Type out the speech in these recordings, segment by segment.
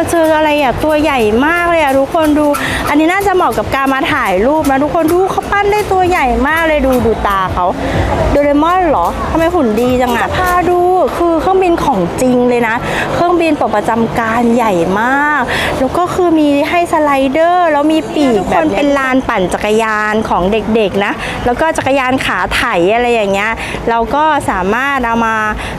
เราเจออะไรอะตัวใหญ่มากเลยอะทุกคนดู อันนี้น่าจะเหมาะกับการมาถ่ายรูปนะทุกคนดูเขาปั้นได้ตัวใหญ่มากเลยดูดูตาเขาโดเรมอนเหรอทำไมหุ่นดีจังอะพาดูคือเครื่องบินของจริงเลยนะ เครื่องบินปประจำการใหญ่มาก แล้วก็คือมีให้สไลเดอร์แล้วมีปีกทุกคนเป็นลานปั่นจักรยานของเด็กๆนะ แล้วก็จักรยานขาไถอะไรอย่างเงี้ยเราก็สามารถเอามา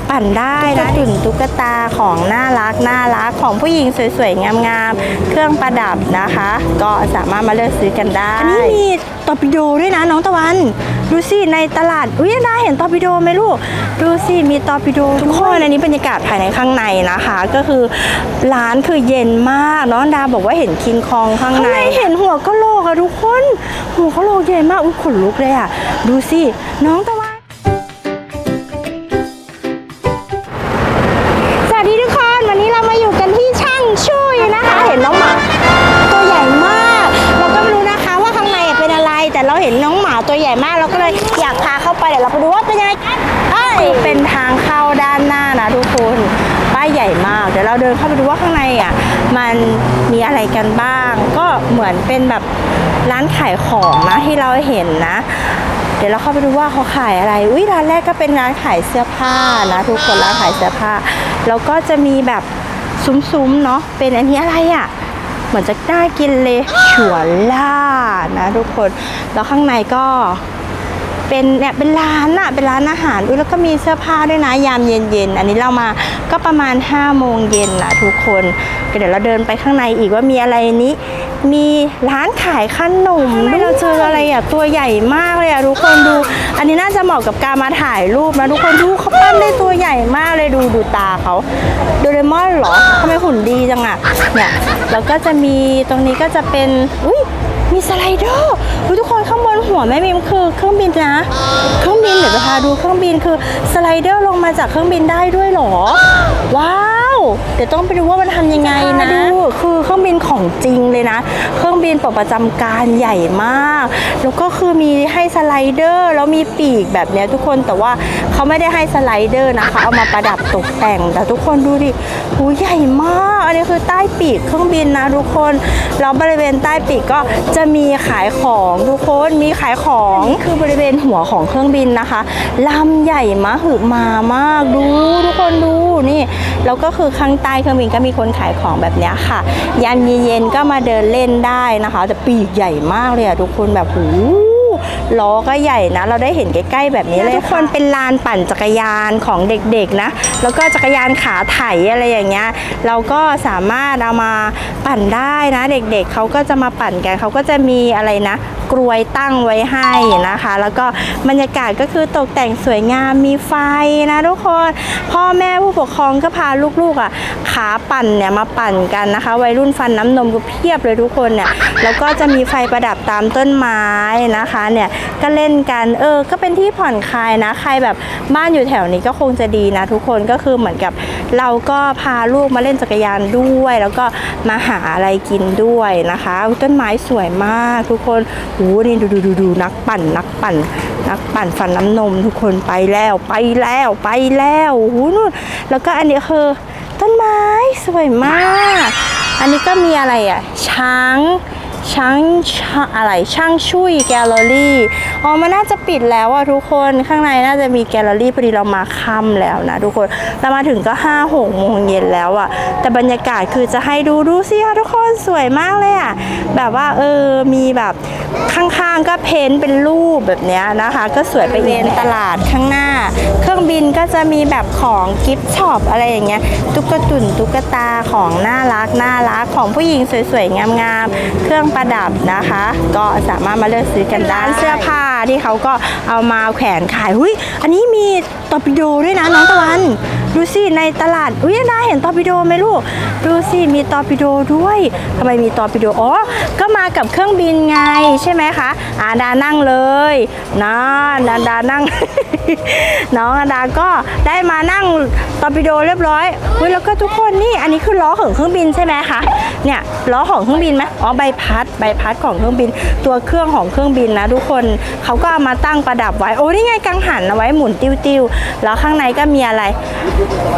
ปั่นได้นะตุ่นตุ๊กตาของน่ารักน่ารักของผู้หญิงสวยๆงามๆเครื่องประดับนะคะ ก็สามารถมาเลือกซื้อกันได้ อันนี้มีตอร์ปิโดด้วยนะน้องตะวัน ดูสิในตลาดอุ้ยนาเห็นตอร์ปิโดไหมลูก ดูสิมีตอร์ปิโดทุกคนอันนี้บรรยากาศภายในข้างในนะคะ ก็คือร้านคือเย็นมากน้องดาบอกว่าเห็นคิงคองข้างในเห็นหัวกะโหลกอะทุกคน หัวกะโหลกใหญ่มากอุ้ยขนลุกเลยอะดูสิน้องตะวัน กันบ้าง ก็เหมือนเป็นแบบร้านขายของนะที่เราเห็นนะ เดี๋ยวเราเข้าไปดูว่าเขาขายอะไรอุ้ยร้านแรกก็เป็นร้านขายเสื้อผ้านะทุกคนร้านขายเสื้อผ้าแล้วก็จะมีแบบซุ้มๆเนาะเป็นอันนี้อะไรอะ่ะเหมือนจะน่ากินเลยฉวนล่านะทุกคน แล้วข้างในก็ เป็นเนี่ยเป็นร้านอะเป็นร้านอาหารอุ้ยแล้วก็มีเสื้อผ้าด้วยนะยามเย็นๆอันนี้เรามาก็ประมาณ5้าโมงเย็นนะทุกคนก็เดี๋ยวเราเดินไปข้างในอีกว่ามีอะไรนี้มีร้านขายขนมด้วยเราเจออะไรอะตัวใหญ่มากเลยอะทุกคนดู อันนี้น่าจะเหมาะกับการมาถ่ายรูปนะทุกคนดูเขาปั้นได้ตัวใหญ่มากเลยดูดูตาเขาโดเรมอนเหรอทำไมหุ่นดีจังอะเนี่ยแล้วก็จะมีตรงนี้ก็จะเป็นอุ้ย มีสไลเดอร์ทุกคนข้างบนหัวแม่มิมคือเครื่องบินนะเครื่องบินเดี๋ยวจะพาดูเครื่องบินคือสไลเดอร์ลงมาจากเครื่องบินได้ด้วยหรอว้าว เดี๋ยวต้องไปดูว่ามันทำยังไงนะดูคือเครื่องบินของจริงเลยนะ เครื่องบินปลดประจำการใหญ่มาก แล้วก็คือมีให้สไลเดอร์แล้วมีปีกแบบเนี้ยทุกคนแต่ว่าเขาไม่ได้ให้สไลเดอร์นะคะ เอามาประดับตกแต่งแต่ทุกคนดูดิหูใหญ่มากอันนี้คือใต้ปีกเครื่องบินนะทุกคนแล้วบริเวณใต้ปีกก็จะมีขายของทุกคนมีขายของนี่คือบริเวณหัวของเครื่องบินนะคะลำใหญ่มากหือมามากดูทุกคนดูนี่แล้วก็คือข้างใต้เครื่องบินก็มีคนขายของแบบนี้ค่ะยามเย็นๆก็มาเดินเล่นได้นะคะแต่ปีกใหญ่มากเลยอะทุกคนแบบหูล้อก็ใหญ่นะ เราได้เห็นใกล้ๆแบบนี้เลยทุกคนเป็นลานปั่นจักรยานของเด็กๆนะ แล้วก็จักรยานขาไถอะไรอย่างเงี้ยเราก็สามารถเอามาปั่นได้นะ เด็กๆเขาก็จะมาปั่นกันเขาก็จะมีอะไรนะ กรวยตั้งไว้ให้นะคะ แล้วก็บรรยากาศก็คือตกแต่งสวยงามมีไฟนะทุกคนพ่อแม่ผู้ปกครองก็พาลูกๆอะขาปั่นเนี่ยมาปั่นกันนะคะ วัยรุ่นฟันน้ำนมก็เพียบเลยทุกคนเนี่ยแล้วก็จะมีไฟประดับตามต้นไม้นะคะเนี่ยก็เล่นกันเออก็เป็นที่ผ่อนคลายนะใครแบบบ้านอยู่แถวนี้ก็คงจะดีนะ ทุกคนก็คือเหมือนกับเราก็พาลูกมาเล่นจักรยานด้วย แล้วก็มาหาอะไรกินด้วยนะคะ ต้นไม้สวยมากทุกคนโอ้นี่ดูดูดูดูนักปั่นนักปั่น นักปั่นฟันน้ำนมทุกคนไปแล้วไปแล้วไปแล้วโอ้โหนู่นแล้วก็อันนี้คือต้นไม้สวยมาก อันนี้ก็มีอะไรอะช้าง ช้างอะไรช่างชุยแกลเลอรี่อ๋อมันน่าจะปิดแล้วอะทุกคนข้างในน่าจะมีแกลเลอรี่พอดีเรามาค่ำแล้วนะทุกคนเรามาถึงก็ห้าหกโมงเย็นแล้วอะแต่บรรยากาศคือจะให้ดูดูสิคะทุกคนสวยมากเลยอะแบบว่าเออมีแบบข้างๆก็เพ้นท์เป็นรูปแบบเนี้ยนะคะ ก็สวยไปเวนตลาดข้างหน้า เครื่องบินก็จะมีแบบของกิฟต์ช็อปอะไรอย่างเงี้ยตุ๊กตุ่นตุ๊กตาของน่ารักน่ารักของผู้หญิงสวยๆงามๆเครื่องประดับนะคะ ก็สามารถมาเลือกซื้อกันได้ร้านเสื้อผ้าที่เขาก็เอามาแขวนขายหุ้ยอันนี้มีตอร์ปิโดด้วยนะน้องตะวัน ดูสิในตลาดอุ้ยนาเห็นตอร์ปิโดไหมลูก ดูสิมีตอร์ปิโดด้วยทำไมมีตอร์ปิโดอ๋อก็มากับเครื่องบินไงใช่ไหมคะอาดานั่งเลยนะดาดานั่ง น้องอาดาก็ได้มานั่งตอร์ปิโดเรียบร้อยอุ้ยแล้วก็ทุกคนนี่อันนี้คือล้อของเครื่องบินใช่ไหมคะเนี่ยล้อของเครื่องบินไหมอ๋อใบพัดใบพัดของเครื่องบิน ตัวเครื่องของเครื่องบินนะทุกคนเขาก็เอามาตั้งประดับไว้โอ้นี่ไงกังหันเอาไว้หมุนติ้วๆแล้วข้างในก็มีอะไร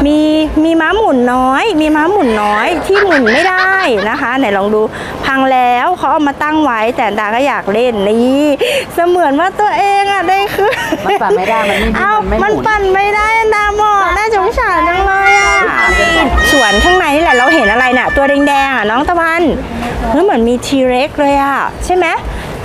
มีมีม้าหมุนน้อย มีม้าหมุนน้อยที่หมุนไม่ได้นะคะ ไหนลองดูพังแล้วเขาเอามาตั้งไว้แต่ดาก็อยากเล่นนี่เสมือนว่าตัวเองอะได้คือมันปั่นไม่ได้มันไม่เอ้ามันไม่หมุนมันปั่นไม่ได้ดาบอกน่าสงสารจังเลยอะสวนข้างในนี่แหละเราเห็นอะไรน่ะ ตัวแดงๆอะน้องตะวันเฮ้ยเหมือนมีทีเร็กเลยอะใช่ไหม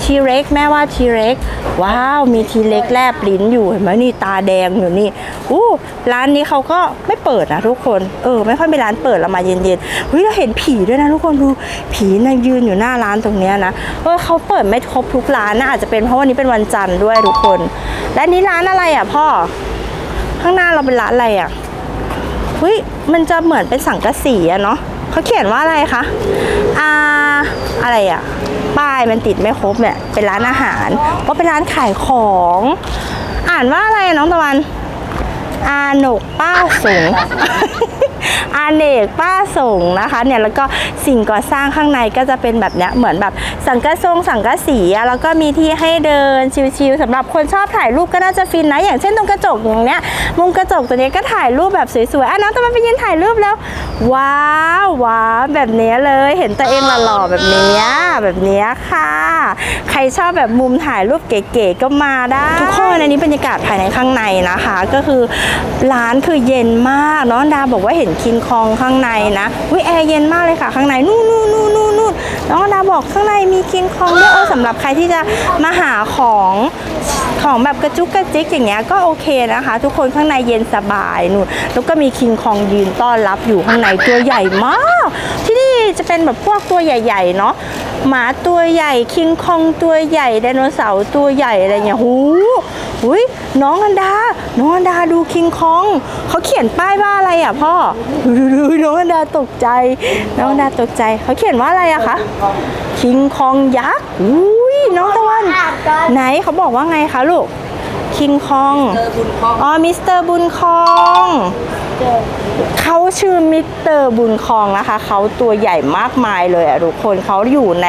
ทีเร็กแม่ว่าทีเร็กว้าวมีทีเร็กแลบลิ้นอยู่เห็นไหมนี่ตาแดงอยู่นี่อู้ร้านนี้เขาก็ไม่เปิดนะทุกคนเออไม่ค่อยมีร้านเปิดเรามาเย็นๆเฮ้ยเราเห็นผีด้วยนะทุกคนดูผีนะยืนอยู่หน้าร้านตรงเนี้ยนะเออเขาเปิดไม่ครบทุกร้านนะอาจจะเป็นเพราะวันนี้เป็นวันจันทร์ด้วยทุกคน และนี่ร้านอะไรอะพ่อ ข้างหน้าเราเป็นร้านอะไรอะเฮ้ยมันจะเหมือนเป็นสังกะสีอะเนาะเขาเขียนว่าอะไรคะอ่าอะไรอะ ป้ายมันติดไม่ครบเนี่ยเป็นร้านอาหารว่าเป็นร้านขายของ อ่านว่าอะไรน้องตะวัน อาหนกป้าสงอาเนกป้าสงนะคะเนี่ยแล้วก็สิ่งก่อสร้างข้างในก็จะเป็นแบบเนี้ยเหมือนแบบสังกะทรงสังกะสีแล้วก็มีที่ให้เดินชิวๆสำหรับคนชอบถ่ายรูปก็น่าจะฟินนะ อย่างเช่นตรงกระจกอย่างเนี้ยมุมกระจกตัวนี้ก็ถ่ายรูปแบบสวยๆอะน้องตะวันไปยืนถ่ายรูปแล้ว ว้าวว้าวแบบนี้เลยเห็นตัวเองหล่อๆแบบนี้แบบนี้ค่ะ ใครชอบแบบมุมถ่ายรูปเก๋ๆก็มาได้ ทุกคนอันนี้บรรยากาศภายในข้างในนะคะ ก็คือร้านคือเย็นมากน้องดาบอกว่าเห็นคิงคองข้างในนะวิแอร์เย็นมากเลยค่ะ ข้างในนู่นนู่นนู่นนู่นนู่นน้องดาบอกข้างในมีคิงคองด้วยเออสำหรับใครที่จะมาหาของของแบบกระจุกกระจิกอย่างเงี้ยก็โอเคนะคะ ทุกคนข้างในเย็นสบายนู่นแล้วก็มีคิงคองยืนต้อนรับอยู่ข้างในตัวใหญ่มากที่ จะเป็นแบบพวกตัวใหญ่ๆเนาะหมาตัวใหญ่คิงคองตัวใหญ่ไดโนเสาร์ตัวใหญ่อะไรเงี้ยหูหุยน้องอันดา น้องอันดาดูคิงคองเขาเขียนป้ายว่าอะไรอะพ่อดูดูดูน้องอันดาตกใจ น้องอันดาตกใจเขาเขียนว่าอะไรอะคะคิงคองยักษ์อุ้ยน้องตะวัน ไหนเขาบอกว่าไงคะลูก คิงคองเจอบุญคอง อ๋อ มิสเตอร์บุญคอง เขาชื่อมิสเตอร์บุญคองนะคะ เขาตัวใหญ่มากมายเลยอะทุกคนเขาอยู่ใน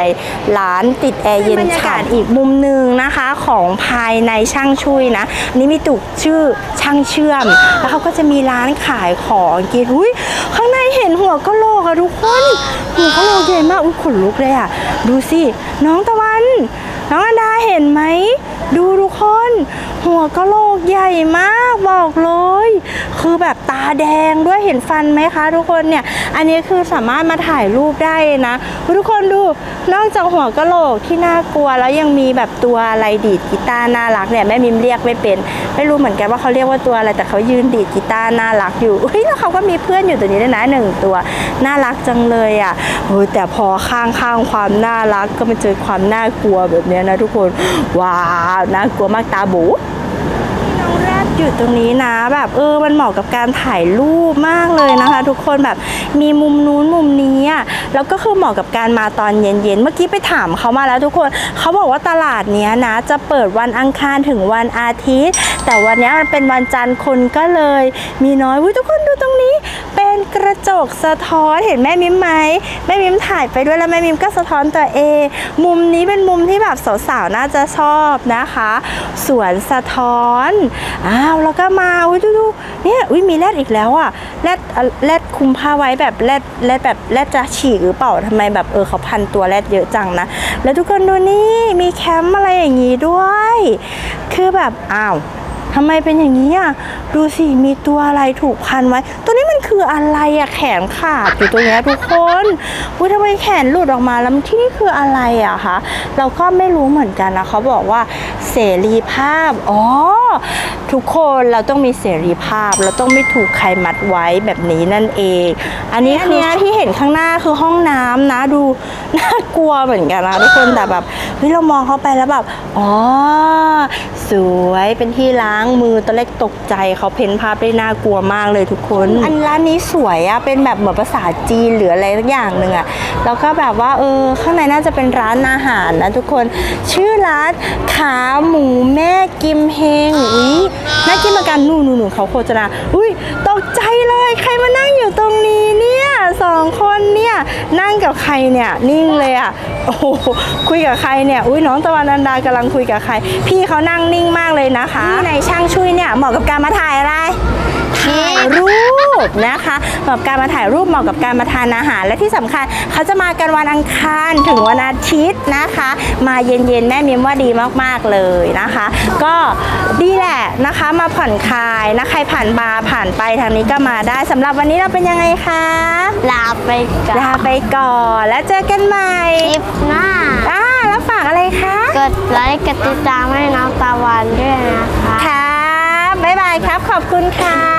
ร้านติดแอร์เย็นฉ่ำอีกมุมหนึ่งนะคะของภายในช่างชุยนะอันนี้มีตุกชื่อช่างเชื่อม แล้วเขาก็จะมีร้านขายของกินอุ้ยข้างในเห็นหัวกะโหลกอะทุกคน หัวกะโหลกใหญ่มากอุ้ยขนลุกเลยอะดูสิน้องตะวัน น้องอันดาเห็นไหม ดูทุกคน หัวกะโหลกใหญ่มากบอกเลย คือแบบตาแดงด้วยเห็นฟันไหมคะ ทุกคนเนี่ย อันนี้คือสามารถมาถ่ายรูปได้นะ ทุกคนดู นอกจากหัวกะโหลกที่น่ากลัวแล้วยังมีแบบตัวอะไรดีดกีตาร์น่ารักเนี่ยแม่มิมเรียกไม่เป็น ไม่รู้เหมือนกันว่าเขาเรียกว่าตัวอะไรแต่เขายืนดีดกีตาร์น่ารักอยู่เฮ้ยแล้วเขาก็มีเพื่อนอยู่ตัวนี้ด้วยนะหนึ่งตัวน่ารักจังเลยอะเฮ้ยแต่พอข้างข้างๆความน่ารักก็มาเจอความน่ากลัวแบบนี้เนี้ยนะทุกคน ว้าวน่ากลัวมากตาบูน้องแรดอยู่ตรงนี้นะแบบเออมันเหมาะกับการถ่ายรูปมากเลยนะคะ ทุกคนแบบมีมุมนู้นมุมนี้อะแล้วก็คือเหมาะกับการมาตอนเย็นๆเมื่อกี้ไปถามเขามาแล้วทุกคนเขาบอกว่าตลาดเนี้ยนะ จะเปิดวันอังคารถึงวันอาทิตย์ แต่วันเนี้ยมันเป็นวันจันทร์คนก็เลย มีน้อยอุ้ยทุกคนดูตรงนี้ เป็นกระจกสะท้อนเห็นแม่มิมไหมแม่มิมถ่ายไปด้วยแล้วแม่มิมก็สะท้อนตัวเอง มุมนี้เป็นมุมที่แบบสาวๆน่าจะชอบนะคะ สวนสะท้อนอ้าวแล้วก็มาอุ้ยดูดูเนี่ยอุ้ยมีแรดอีกแล้วอะแรดแรดคุมผ้าไว้แบบแรดแรดแบบแรดจะฉีกหรือเปล่าทำไมแบบเออเขาพันตัวแรดเยอะจังนะ แล้วทุกคนดูนี่มีแคมป์อะไรอย่างงี้ด้วย คือแบบอ้าว ทำไมเป็นอย่างนี้อะดูสิมีตัวอะไรถูกพันไว้ ตัวนี้มันคืออะไรอะแขนขาดอยู่ตรงเนี้ยทุกคนอุ้ยทำไมแขนหลุดออกมาแล้วที่นี่คืออะไรอะคะเราก็ไม่รู้เหมือนกันนะเขาบอกว่าเสรีภาพอ๋อทุกคนเราต้องมีเสรีภาพ เราต้องไม่ถูกใครมัดไว้แบบนี้นั่นเอง อันนี้คือเนี้ยที่เห็นข้างหน้าคือห้องน้ำนะดูน่ากลัวเหมือนกันนะทุกคนแต่แบบเฮ้ยเรามองเข้าไปแล้วแบบอ๋อสวยเป็นที่ล้างมือตอนแรกตกใจเขาเพ้นภาพได้น่ากลัวมากเลยทุกคน อันร้านนี้สวยอะเป็นแบบเหมือนภาษาจีนหรืออะไรสักอย่างหนึ่งอะแล้วก็แบบว่าเออข้างในน่าจะเป็นร้านอาหารนะทุกคน ชื่อร้านขาหมูแม่กิมเฮงอุ้ยน่ากินเหมือนกันนู่นนู่นเขาโฆษณาอุ้ยตกใจเลยใครมานั่งอยู่ตรงนี้นี่ สองคนเนี่ยนั่งกับใครเนี่ยนิ่งเลยอะโอ้โหคุยกับใครเนี่ยอุ้ยน้องตะวันอันดากำลังคุยกับใคร พี่เขานั่งนิ่งมากเลยนะคะในช่างช่วยเนี่ยเหมาะกับการมาถ่ายอะไร ถ่ถ่ายรูปนะคะเหมาะกับการมาถ่ายรูปเหมาะกับการมาทานอาหาร และที่สำคัญเขาจะมากันวันอังคารถึงวันอาทิตย์นะคะ มาเย็นๆแม่มิมว่าดีมากๆเลยนะคะ ก็ดีแหละนะคะมาผ่อนคลายนะใครผ่านมาผ่านไปทางนี้ก็มาได้สำหรับวันนี้เราเป็นยังไงคะลาไปก่อนลาไปก่อนแล้วเจอกันใหม่คลิปหน้าอ่าแล้วฝากอะไรคะกดไลค์กดติดตามให้น้องตะวันด้วยนะคะครับบ๊ายบายครับขอบคุณค่ะ